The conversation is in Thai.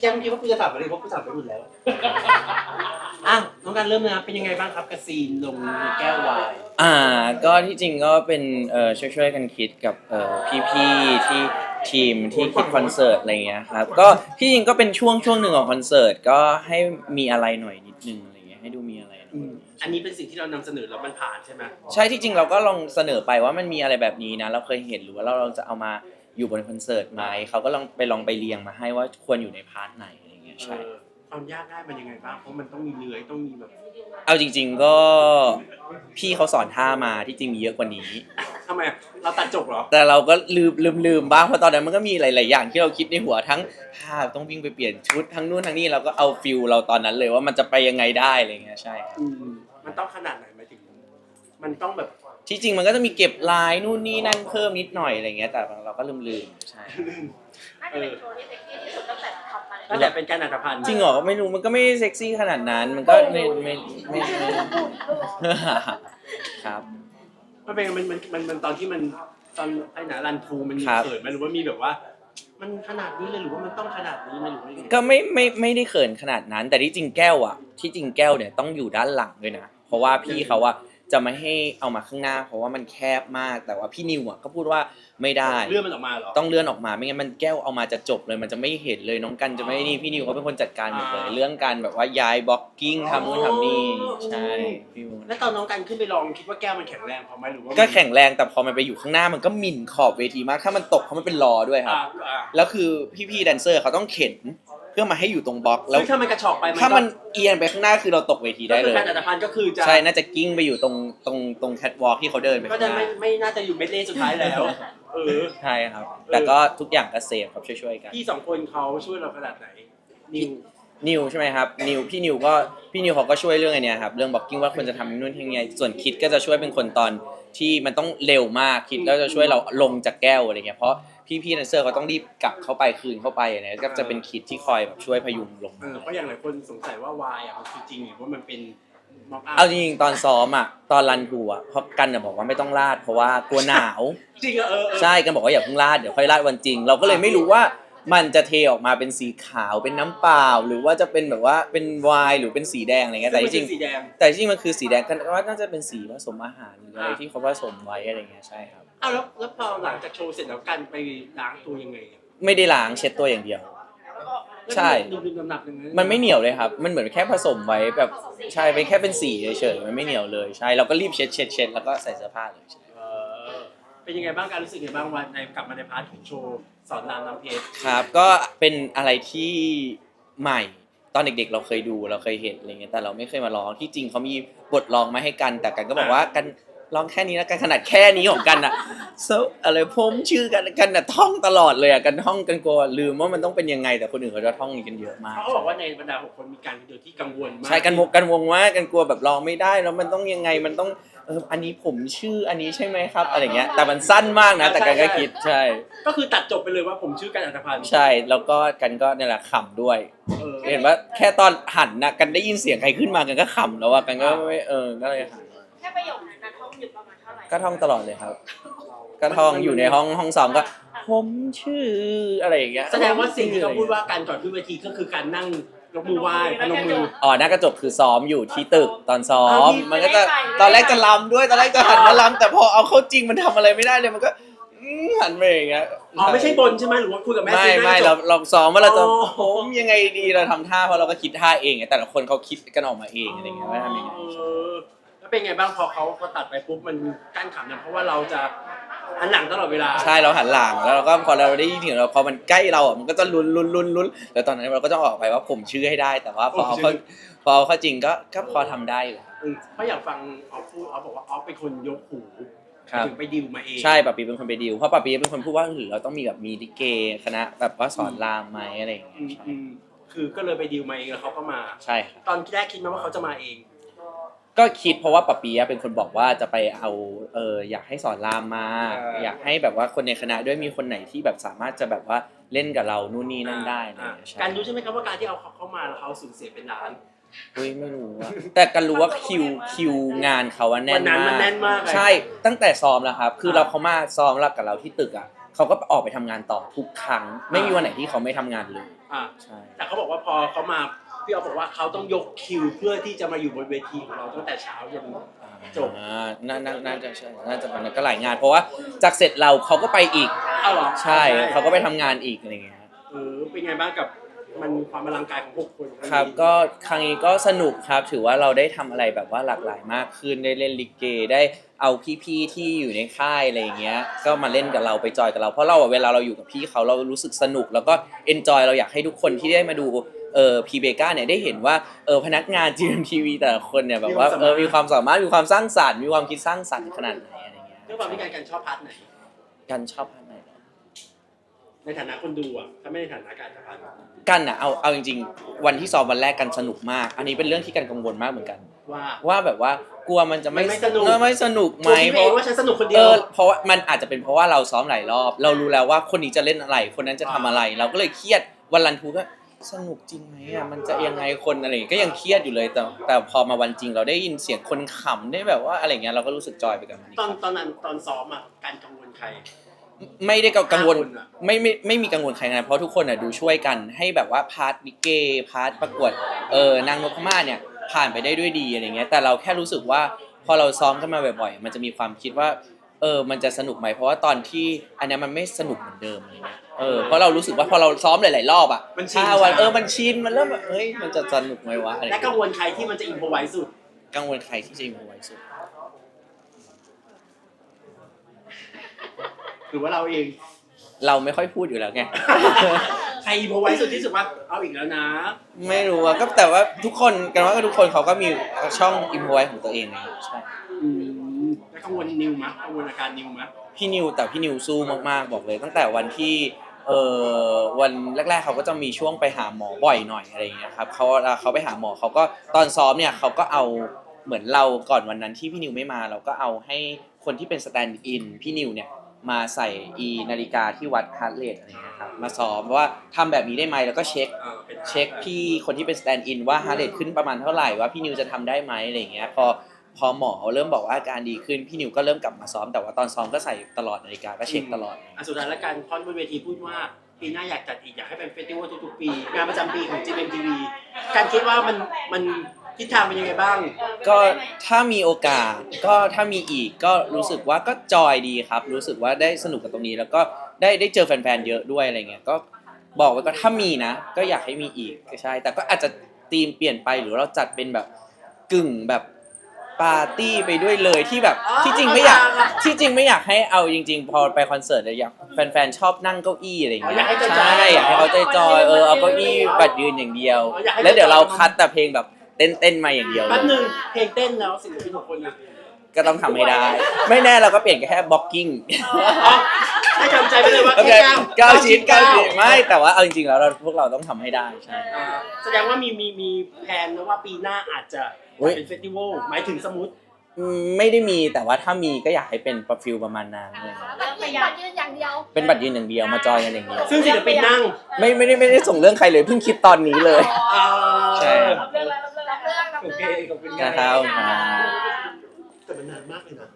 แกเมื่อกี้ว่ากูจะถามอะไรเพราะกูถามไปหมดแล้วอะน้องการเริ่มนะครับเป็นยังไงบ้างครับกระซีนลงในแก้ววายอ่าก็ที่จริงก็เป็นเอ่อช่วยช่วยๆกันคิดกับเอ่อพี่ๆที่ทีมที่คิดคอนเสิร์ตอะไรเงี้ยครับก็ที่จริงก็เป็นช่วงช่วงหนึ่งของคอนเสิร์ตก็ให้มีอะไรหน่อยนิดนึงอะไรเงี้ยให้ดูมีอะไรหน่อยอืมอันนี้เป็นสิ่งที่เรานำเสนอแล้วมันผ่านใช่ไหมใช่ที่จริงเราก็ลองเสนอไปว่ามันมีอะไรแบบนี้นะ เราเคยเห็นหรือว่าเราเราจะเอามา อยู่บนคอนเสิร์ตไหมเขาก็ลองไปลองไปเรียงมาให้ว่าควรอยู่ในพาร์ทไหนอะไรเงี้ยใช่เออความยากง่ายมันยังไงบ้างเพราะมันต้องมีเลื้อยต้องมีแบบเอาจริง ๆก็พี่เขาสอนท่ามาที่จริงมีเยอะกว่านี้ทำไมอะเราตัดจบเหรอแต่เราก็ลืมลืมลืมบ้างเพราะตอนนั้นมันก็มีหลาย ๆ อย่างที่เราคิดในหัวทั้งท่าต้องวิ่งไปเปลี่ยนชุดทั้งนู่นทั้งนี่เราก็เอาฟิลเราตอนนั้นเลยว่ามันจะไปยังไงได้อะไรเงี้ยใช่ครับอืมมันต้องขนาดไหนหมายถึง มันต้องแบบที่จริงมันก็จะมีเก็บลายนู่นนี่นั่นเพิ่มนิดหน่อยอะไรเงี้ยแต่เราก็ลืมลืมๆใช่น่าจะเป็นโชว์ที่เซ็กซี่ที่สุดตั้งแต่ทำมาเลยตั้งแต่เป็นการอัตภัณฑ์จริงเหรอไม่รู้มันก็ไม่เซ็กซี่ขนาดนั้น มันก็ไม่ไม่ไม่ไม่ ครับ มันเป็นมันมันมันมันตอนที่มันตอนไอ้หนารันทูมันมีครับ เขินไหมหรือว่ามีแบบว่า มันขนาดนี้เลยหรือว่ามันต้องขนาดนี้ไหมหรือว่ายังไงก็ไม่ไม่ไม่ได้เขินขนาดนั้น แต่ที่จริงแก้วอะที่จริงแก้วเนี่ยต้องอยู่ด้านหลังด้วยนะเพราะว่าพี่เขาอะ จะไม่ให้เอามาข้างหน้า เพราะว่ามันแคบมากแต่ว่าพี่นิวอะก็พูดว่าไม่ได้ เลื่อนมันออกมาเหรอ ต้องเลื่อนออกมาไม่งั้นมันแก้วเอามาจะจบเลย มันจะไม่เห็นเลยน้องกันจะไม่นี่พี่นิวเขาเป็นคนจัดการหมดเลยอ่า เรื่องการแบบว่าย้ายบล็อกกิ้งทำนู่นทำนี่อ๋อใช่พี่นิว แล้วตอนน้องกันขึ้นไปลองคิดว่าแก้วมันแข็งแรงพอไหมหรือว่ามันก็แข็งแรงแต่พอมันไปอยู่ข้างหน้ามันก็หมิ่นขอบเวทีมาก ถ้ามันตกเพราะมันเป็นรอด้วยครับ อ่าอ่า แล้วคือพี่ๆแดนเซอร์เขาต้องเข็น เพื่อมาให้อยู่ตรงบล็อกแล้แล้ววถ้ามันกระชอกไปถ้ามันเอียงไปข้างหน้าคือเราตกเวทีได้ได้เลเลยยการอัตภัณฑ์ก็คือจะใช่น่าจะกิ้งไปอยู่ตรงตรงตรงแคทวอล์กที่เขาเดินไปก็ข้างจะหไม่น้าไม่น่าจะอยู่เม็ดเล่สุดท้ายแล้ว เออ ใช่ครับ แต่ก็ทุกอย่างก็เซฟครับช่วยๆกัน พี่สองคนเขาช่วยเราขนาดไหนนิว นิวใช่ไหมครับนิวพี่นิวก็พี่นิวเขาก็ช่วยเรื่องไอเนี้ยครับเรื่องบล็อกกิ้งว่าควรจะทำนู่นทำยังไงส่วนคิดก็จะช่วยเป็นคนตอนที่มันต้องเร็วมากคิดแล้วจะช่วยเราลงจากแก้วอะไรเงี้ยเพราะพี่ๆแดนเซอร์เขาต้องรีบกลับเข้าไปคืนเข้าไปอะไรเงี้ยก็จะเป็นคิดที่คอยแบบช่วยพยุงลงเอมา อเพราะอย่างหลายคนสงสัยว่าวายอะมันคือจริงหรือว่ามันเป็นม็อกอัพเอาจริงๆตอนซ้อมอะตอนรันทูอะเพราะกันน่ะบอกว่าไม่ต้องลาดเพราะว่ากลัวหนาว จริงเหรอเออเออ ใช่กันบอกว่าอย่าเพิ่งราดเดี๋ยวค่อยราดวันจริง เราก็เลยไม่รู้ว่า มันจะเทออกมาเป็นสีขาวเป็นน้ำเปล่า หรือว่าจะเป็นแบบว่าเป็นไวน์หรือเป็นสีแดงอะไรเงี้ยแต่ที่จริงสีแดง แต่ที่จริงมันคือสีแดงกันว่าน่าจะเป็นสีผสมอาหารหรืออะไรอ่าที่เขาผสมไว้อะไรเงี้ยใช่ครับอ้าวแล้วแล้วพอหลังจากโชว์เสร็จแล้วกันไปล้างตัวยังไงอะไม่ได้ล้างเช็ดตัวอย่างเดียว ใช่ ดูดูน้ำหนักหนึ่งะมันไม่เหนียวเลยครับ มันเหมือนแค่ผสมไว้แบบใช่เป็นแค่เป็นสีเฉยๆมันไม่เหนียวเลยใช่เราก็รีบเช็ดเช็ดเช็ดแล้วก็ใส่เสื้อผ้าเลยใช่เออเป็นยังไงบ้างการรู้สึกยังไงบ้างวันในกลับมาในพาร์ทของโชว์ สอนรามน้ำเพชรครับก็เป็นอะไรที่ใหม่ตอนเด็กๆ เราเคยดูเราเคยเห็นอะไรเงี้ยแต่เราไม่เคยมาร้องที่จริงเขามีบทร้องมาให้กัน แต่กันก็บอกว่ากัน ร้องแค่นี้แล้วกันขนาดแค่นี้ของกันอะ so อะไรผมชื่อกันกันอะท่องตลอดเลยอะกันท่องกันกลัวลืมว่ามันต้องเป็นยังไงแต่คนอื่นเขาจะท่องกันเยอะมาก เขาก็บอกว่าในบรรดาหกคนมีการคนเดียวที่กังวลมากใช่กันวงกันวงว่ากันกลัวแบบร้องไม่ได้แล้วมันต้องยังไงมันต้องเอออันนี้ผมชื่ออันนี้ใช่ไหมครับอะไรเงี้ยแต่มันสั้นมากนะ แต่กันก็คิดใช่ ก็คือตัดจบไปเลยว่าผมชื่อการอัตภัณฑ์ใช่แล้วก็กันก็เนี่ยแหละขำด้วย เออเห็นว่าแค่ตอนหันนะกันได้ยินเสียงใครขึ้นมากันก็ขำแล้วอะกันก็ไม่เออก็เลยหันมาแค่ประโยคนั้นนะท่ องอยู่ประมาณเท่าไหร่ก็ท่องตลอดเลยครับ ก็ท่องอยู่ในห้องห้องซ้อมก็ ผมชื่ออะไรอย่างเงี้ยแสดงว่าสิ่งที่เขาพูดว่าการก่อนขึ้นเวทีก็คือการนั่งยกมือไหว้พนมมือ อ๋อหน้ากระจกคือซ้อมอยู่ที่ตึกตอนซ้อมอ้าวพี่มันก็จะตอนแรกจะลำด้วยตอนแรกจะหันมาลำแต่พอเอาเข้าจริงมันทำอะไรไม่ได้เลยมันก็อื้อหันไปอย่างเงี้ย อ๋อไม่ใช่บนใช่ไหมหรือว่าคุยกับแม่ไม่ซีหน้ไม่กระจเราก เราซ้อมว่าเราจะอ๋อ ผมยังไงดีเราทำท่าเพราะเราก็คิดท่าเองไงแต่ละคนเขาคิดกันออกมาเองอะไรเงี้ยว่าทำยังไง เออแล้ว เป็นไงบ้างพอเขาพอตัดไปปุ๊บมันกั้นขำนะเพราะว่าเราจะหันหลังตลอดเวลาใช่เราหันหลังแล้วเราก็พอเราได้ยินเสียงเราพอมันใกล้เราอะมันก็จะลุ้นลุ้นลุ้นลุ้นแล้วตอนนั้นเราก็จะออกไปว่าผมชื่อให้ได้ แต่ว่าพอเอาเข้าพอเอาเข้าจริงก็ก็พอทำได้อยู่ อืมเพราะอยากฟังออฟพูดออฟบอกว่าออฟเป็นคนยกหูครับ ถึงไปดิวมาเองใช่ปับปีเป็นคนไปดิวเพราะปับปีเป็นคนพูดว่าหรือเราต้องมีแบบมีลิเกคณะแบบว่าสอนรามไหมอะไรอย่างเงี้อืยมใช่อืมคือก็เลยไปดิวมาเองแล้วเขาก็มา ใช่ครับตอนแรกคิดไหมว่าเขาจะมาเอง ก็คิดเพราะว่าปับปีเป็นคนบอกว่าจะไปเอาเอออยากให้สอนรามมาอยากให้แบบว่าคนในคณะด้วยมีคนไหนที่แบบสามารถจะแบบว่าเล่นกับเรานู่นนี่นั่นได้อะไรอย่างเงี้ยใช่การรู้ใช่ไหมครับว่าการที่เอาเขาเข้ามาแล้วเขาสูญเสียเป็นล้าน อุ้ยไม่รู้อะแต่กันรู้ว่าคิวคิวงานเขาว่าแน่วันนนั้นมันมากแน่นมากเลยใช่ตั้งแต่ซ้อมแล้วครับ คืออ่าเราเขามาซ้อมแล้วกับเราที่ตึกอะเขาก็ออกไปทำงานต่อทุกครั้ง ไม่มีวันไหนที่เขาไม่ทำงานเลยอะใช่ แต่เขาบอกว่าพอเขามา พี่ออฟบอกว่าเขาต้องยกคิวเพื่อที่จะมาอยู่บนเวทีของเราตั้งแต่เช้ายันจบอ่าน่าน่าน่าจะใช่น่าจะมันก็หลายงาน เพราะว่าจากเสร็จเราเขาก็ไปอีก เอาเหรอใช่เขาก็ไปทำงานอีกอะไรเงี้ย เออเป็นไงบ้างกับมันความอลังการของหกคนงนี้ครับก็ครั้งนี้ก็สนุกครับถือว่าเราได้ทำอะไรแบบว่าหลากหลายมากขึ้นได้เล่นลิเกได้เอาพี่ๆที่อยู่ในค่ายอะไรอย่างเงี้ย ก็มาเล่นกับเราไปจอยกับเราเพราะเราอะเวลาเราอยู่กับพี่เขาเรารู้สึกสนุก แล้วก็เอนจอยเราอยากให้ทุกคนที่ได้มาดู เออพีเบก้าเนี่ยได้เห็นว่าเออพนักงาน GMTV แต่ละคนเนี่ยแบบว่าเออมีความสามารถมีความสร้างสรรค์มีความคิดสร้างสรรค์ขนาดไหนอะไรเงี้ยเรื่องความที่การกันชอบพาร์ทไหน กันชอบพาร์ทไหน ในฐานะคนดูอะถ้าไม่ในฐานะการจะพาร์ทกันอะเอาเอาจริงๆ วันที่ซ้อมวันแรกกันสนุกมาก อันนี้เป็นเรื่องที่กันกังวลมากเหมือนกัน ว่า ว่าแบบว่ากลัวมันจะไม่มันไม่สนุกเออไม่สนุกไหมตัวพี่เพเองราะ ว่าฉันสนุกคนเดีเอยว อเพราะว่ามันอาจจะเป็นเพราะว่าเราซ้อมหลายรอบ เรารู้แล้วว่าคนนี้จะเล่นอะไร คนนั้นจะทำอะไร เราก็เลยเครียดวันรันทูก็ สนุกจริงไหมอะมันจะยังไงคนอะไรอย่างเงี้ยก็ยังเครียดอยู่เลยแต่แต่พอมาวันจริงเราได้ยินเสียงคนขำได้แบบว่าอะไรเงี้ยเราก็รู้สึกจอยไปกับมันอีกตอนครับตอนนั้นตอนซ้อมอะการกังวลใคร ไม่ได้กังวลห้าคนอะไม่ไม่ไม่มีกังวลใครนะเพราะทุกคนอะดูช่วยกันให้แบบว่าพาร์ทลิเกพาร์ทประกวดเออนางนพมาศเนี่ยผ่านไปได้ด้วยดีอะไรเงี้ยแต่เราแค่รู้สึกว่าพอเราซ้อมกันมาบ่อยๆ มันจะมีความคิดว่า เออมันจะสนุกไหมเพราะว่าตอนที่อันเนี้ยมันไม่สนุกเหมือนเดิมอะไรเงี้ยเออเพราะเรารู้สึกว่าพอเราซ้อมหลาย ๆ รอบอะมันชิน ห้าวันใช่เออมันชินมันเริ่มแบบเฮ้ยมันจะสนุกไหมวะอะไรและเงี้ยกังวลใครที่มันจะอินพอไว้สุด กังวลใครที่จะมีไว้สุด หรือว่าเราเอง เราไม่ค่อยพูดอยู่แล้วไง ใครอินพอไว้สุดที่สุดว่าเอาอีกแล้วนะ ไม่รู้อะก็แต่ว่าทุกคนกันว่าก็ทุกคนเขาก็มีช่องอิมพอไว้ของตัวเองนะใช่ อืม แล้วกังวลนิวมะกังวลอาการนิวมะพี่นิวแต่พี่นิวสู้มากๆบอกเลย ตั้งแต่วันที่เออวันแรก ๆเขาก็จะมีช่วงไปหาหมอบ่อยหน่อยอะไรอย่างเงี้ยครับเขาเวลาเขาไปหาหมอเขาก็ตอนซ้อมเนี่ยเขาก็เอาเหมือนเราก่อนวันนั้นที่พี่นิวไม่มา เราก็เอาให้คนที่เป็นสแตนด์อินพี่นิวเนี่ยมาใส่อีนาฬิกาที่วัดฮาร์ดเรทอะไรอย่างเงี้ยครับมาซ้อมว่าทำแบบนี้ได้ไหมแล้วก็เช็คเออเป็นเช็คพี่คนที่เป็นสแตนด์อินว่าฮาร์เรทขึ้นประมาณเท่าไหร่ว่าพี่นิวจะทำได้ไหมอะไรอย่างเงี้ยพอ พอหมอเริ่มบอกว่าอาการดีขึ้นพี่นิวก็เริ่มกลับมาซ้อมแต่ว่าตอนซ้อมก็ใส่ตลอดนาฬิกาก็เช็คตลอด อะสุดท้ายแล้วการพอนบนเวทีพูดว่าปีหน้าอยากจัดอีกอยากให้เป็นเฟสติวัลทุกๆปี งานประจำปีของ GMTV การคิดว่ามันมันทิศทางเป็นยังไงบ้าง ก็ถ้ามีโอกาสก็ถ้ามีอีกก็รู้สึกว่าก็จอยดีครับ รู้สึกว่าได้สนุกกับตรงนี้ แล้วก็ได้ได้เจอแฟนๆเยอะด้วยอะไรเงี้ยก็บอกไว้ก็ถ้ามีนะ ก็อยากให้มีอีกใช่ แต่ก็อาจจะธีมเปลี่ยนไปหรือเราจัดเป็นแบบกึ่งแบบ ปาร์ตี้ไปด้วยเลยที่แบบอ๋อที่จริงไม่อยากเข้าใจละที่จริงไม่อยากให้เอาจริง ๆ พอไปคอนเสิร์ตเนี่ยอยากแฟนๆชอบนั่งเก้าอี้อะไรอย่างเงี้อ๋ออยากให้จอยๆใช่อยากให้เขาจอยๆเออเอาเก้าอี้บัดยืนอย่างเดียวอ๋ออยากให้แล้วเดี๋ยวเราจอยๆคัดแต่เพลงแบบเต้นๆมาอย่างเดียวเลแป๊บยหนึงเพลงเต้นแล้วศิลปินหกคนนะก็ต้องทำให้ได้ ไม่แน่เราก็เปลี่ยนแค่บล็อกกิ้งอ๋อให้จำใจไปเลยว่าโอเคแค่เก้าชิ้นเก้าชิ้นไม่แต่ว่าเอาจริงๆแล้วเราพวกเราต้องทำให้ได้ใช่ อ่าแสดงว่ามีมีมีแผนนะว่าปีหน้าอาจจะ อุ๊ย เป็นเฟสติวัลหมายถึงสมมติอืมไม่ได้มีแต่ว่าถ้ามีก็อยากให้เป็นประฟิลประมาณนั้นเลยเริ่มพยายามยืนอย่างเดียวเป็นบัตรยืนอย่างเดียวมาจอยกันอย่างเดียวซึ่งศิลปินนั่งไม่ไม่ได้ไม่ได้ส่งเรื่องใครเลยเพิ่งคิดตอนนี้เลย อ่าใช่ รับเรื่องรับเรื่องรับเรื่องรับโอเคเรื่อง ขอบคุณนะครับ แต่มันนานมากเลยนะ